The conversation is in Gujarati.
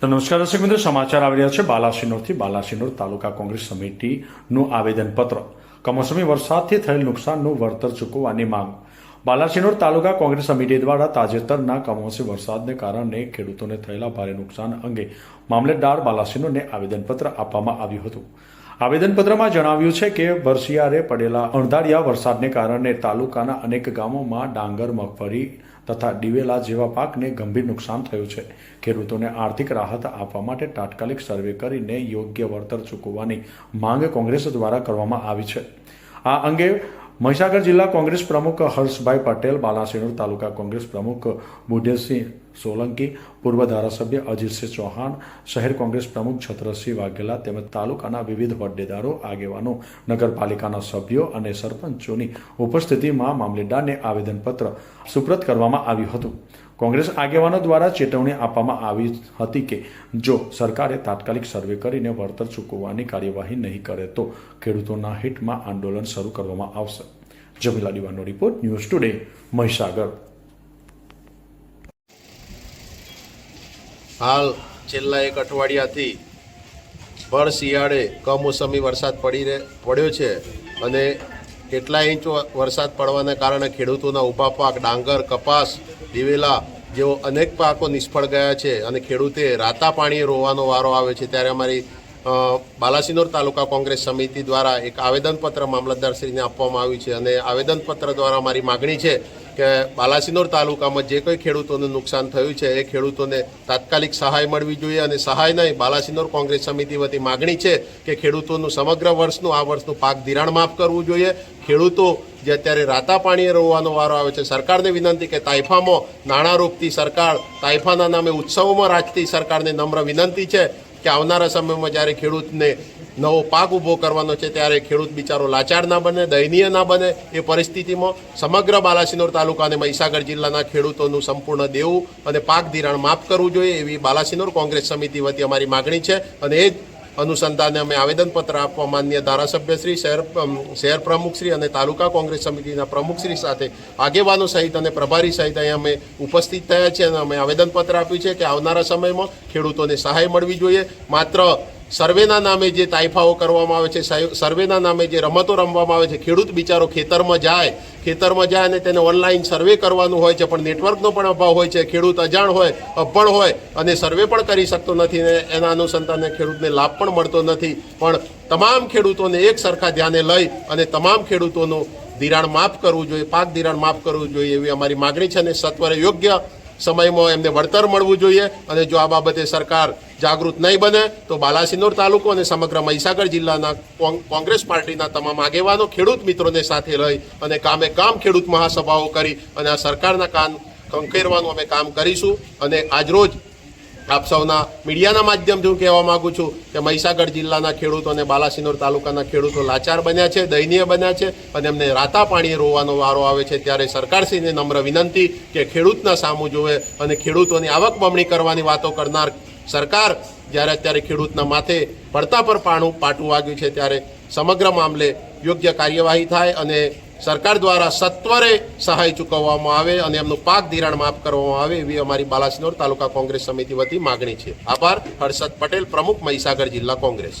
તો નમસ્કાર દર્શક મિત્રો, સમાચાર આવી રહ્યા છે બાલાસિનોરથી. બાલાસિનોર તાલુકા કોંગ્રેસ સમિતિનું આવેદનપત્ર. કમોસમી વરસાદથી થયેલ નુકસાનનું વળતર ચૂકવવાની માંગ. બાલાસિનોર તાલુકા કોંગ્રેસ સમિતિ દ્વારા તાજેતરના કમોસમી વરસાદને કારણે ખેડૂતોને થયેલા ભારે નુકસાન અંગે મામલેદાર બાલાસિનોરને આવેદનપત્ર આપવામાં આવ્યું હતું. આવેદનપત્રમાં જણાવ્યું છે કે વરસિયારે પડેલા અણધારિયા વરસાદને કારણે તાલુકાના અનેક ગામોમાં ડાંગર, મગફળી તથા દિવેલા જેવા પાકને ગંભીર નુકસાન થયું છે. ખેડૂતોને આર્થિક રાહત આપવા માટે તાત્કાલિક સર્વે કરીને યોગ્ય વળતર ચૂકવવાની માંગ કોંગ્રેસ દ્વારા કરવામાં આવી છે. આ અંગે મહીસાગર જિલ્લા કોંગ્રેસ પ્રમુખ હર્ષભાઈ પટેલ, બાલાસિનોર તાલુકા કોંગ્રેસ પ્રમુખ બુઢેસિંહ સોલંકી પૂર્વ ધારાસભ્ય અજીતસિંહ ચૌહાણ, શહેર કોંગ્રેસ પ્રમુખ છત્રસિંહ વાઘેલા તેમજ તાલુકાના વિવિધ હોદ્દેદારો આગેવાનો, નગરપાલિકાના સભ્યો અને સરપંચોની ઉપસ્થિતિમાં મામલેદારને આવેદનપત્ર સુપ્રત કરવામાં આવ્યું હતું. કોંગ્રેસ આગેવાનો દ્વારા ચેતવણી આપવામાં આવી હતી કે જો સરકારે તાત્કાલિક સર્વે કરીને વળતર ચૂકવવાની કાર્યવાહી નહીં કરે તો ખેડૂતોના હિતમાં આંદોલન શરૂ કરવામાં આવશે. જમીલા દીવાનો રિપોર્ટ ન્યૂઝ ટુડે મહીસાગર. હાલ છેલ્લા એક અઠવાડિયાથી ભર શિયાળે કમોસમી વરસાદ પડી રહે, પડ્યો છે અને કેટલા ઇંચ વરસાદ પડવાને કારણે ખેડૂતોના ઊભા પાક, ડાંગર, કપાસ, દિવેલા જેવો અનેક પાકો નિષ્ફળ ગયા છે અને ખેડૂતે રાતા પાણીએ રોવાનો વારો આવે છે. ત્યારે અમારી બાલાસિનોર તાલુકા કોંગ્રેસ સમિતિ દ્વારા એક આવેદનપત્ર મામલતદારશ્રીને આપવામાં આવ્યું છે અને આવેદનપત્ર દ્વારા અમારી માગણી છે કે બાલાસિનોર તાલુકામાં જે કોઈ ખેડૂતોને નુકસાન થયું છે, એ ખેડૂતોને તાત્કાલિક સહાય મળવી જોઈએ અને સહાય નહીં, બાલાસિનોર કોંગ્રેસ સમિતિ વતી માગણી છે કે ખેડૂતોનું સમગ્ર વર્ષનું, આ વર્ષનું પાક ધિરાણ માફ કરવું જોઈએ. ખેડૂતો જે અત્યારે રાતા પાણીએ રોવાનો વારો આવે છે, સરકારને વિનંતી કે તાઇફામાં નાણાં રોકતી સરકાર, તાઇફાના નામે ઉત્સવોમાં રાજતી સરકારને નમ્ર વિનંતી છે કે આવનારા સમયમાં જ્યારે ખેડૂતને નવો પાક ઊભો કરવાનો છે ત્યારે ખેડૂત બિચારો લાચાર ના બને, દયનીય ના બને એ પરિસ્થિતિમાં સમગ્ર બાલાસિનોર તાલુકા અને મહીસાગર જિલ્લાના ખેડૂતોનું સંપૂર્ણ દેવું અને પાક ધિરાણ માફ કરવું જોઈએ એવી બાલાસિનોર કોંગ્રેસ સમિતિ વતી અમારી માગણી છે અને એ જ અનુસંધાને અમે આવેદનપત્ર આપવા માન્ય ધારાસભ્યશ્રી શહેર શહેર પ્રમુખશ્રી અને તાલુકા કોંગ્રેસ સમિતિના પ્રમુખશ્રી સાથે આગેવાનો સહિત અને પ્રભારી સહિત અહીંયા અમે ઉપસ્થિત થયા છીએ અને અમે આવેદનપત્ર આપ્યું છે કે આવનારા સમયમાં ખેડૂતોને સહાય મળવી જોઈએ. માત્ર સર્વેના નામે જે તાઇફાઓ કરવામાં આવે છે સર્વેના નામે જે રમતો રમવામાં આવે છે, ખેડૂત બિચારો ખેતરમાં જાય ખેતરમાં જાય અને તેને ઓનલાઈન સર્વે કરવાનું હોય છે, પણ નેટવર્કનો પણ અભાવ હોય છે, ખેડૂત અજાણ હોય, અભણ હોય, અને સર્વે પણ કરી શકતો નથી ને એના અનુસંધાને ખેડૂતને લાભ પણ મળતો નથી. પણ તમામ ખેડૂતોને એક સરખા ધ્યાને લઈ અને તમામ ખેડૂતોનું ધિરાણ માફ કરવું જોઈએ, પાક ધિરાણ માફ કરવું જોઈએ એવી અમારી માગણી છે અને સત્વરે યોગ્ય સમયમાં એમને વળતર મળવું જોઈએ. અને જો આ બાબતે સરકાર જાગૃત નહીં બને તો બાલાસિનોર તાલુકો અને સમગ્ર મહીસાગર જિલ્લાના કોંગ- કોંગ્રેસ પાર્ટીના તમામ આગેવાનો ખેડૂત મિત્રોને સાથે લઈ અને કામે કામ ખેડૂત મહાસભાઓ કરી અને આ સરકારના કાન કંખેરવાનું અમે કામ કરીશું અને આજરોજ આપ સૌના મીડિયાના માધ્યમથી હું કહેવા માંગુ છું કે મહીસાગર જિલ્લાના ખેડૂતો અને બાલાસિનોર તાલુકાના ખેડૂતો લાચાર બન્યા છે, દયનીય બન્યા છે અને એમને રાતા પાણીએ રોવાનો વારો આવે છે ત્યારે સરકારશ્રીને નમ્ર વિનંતી કે ખેડૂતના સામું જોવે અને ખેડૂતોની આવક બમણી કરવાની વાતો કરનાર સરકાર જ્યારે અત્યારે ખેડૂતના માથે પડતા પર પાણું પાટું વાગ્યું છે ત્યારે સમગ્ર મામલે યોગ્ય કાર્યવાહી થાય અને સરકાર દ્વારા સત્વરે સહાય ચૂકવવામાં આવે અને એમનું પાક ધિરાણ માફ કરવામાં આવે એવી અમારી બાલાસિનોર તાલુકા કોંગ્રેસ સમિતિ વતી માગણી છે. આભાર, હર્ષદ પટેલ, પ્રમુખ મહીસાગર જિલ્લા કોંગ્રેસ.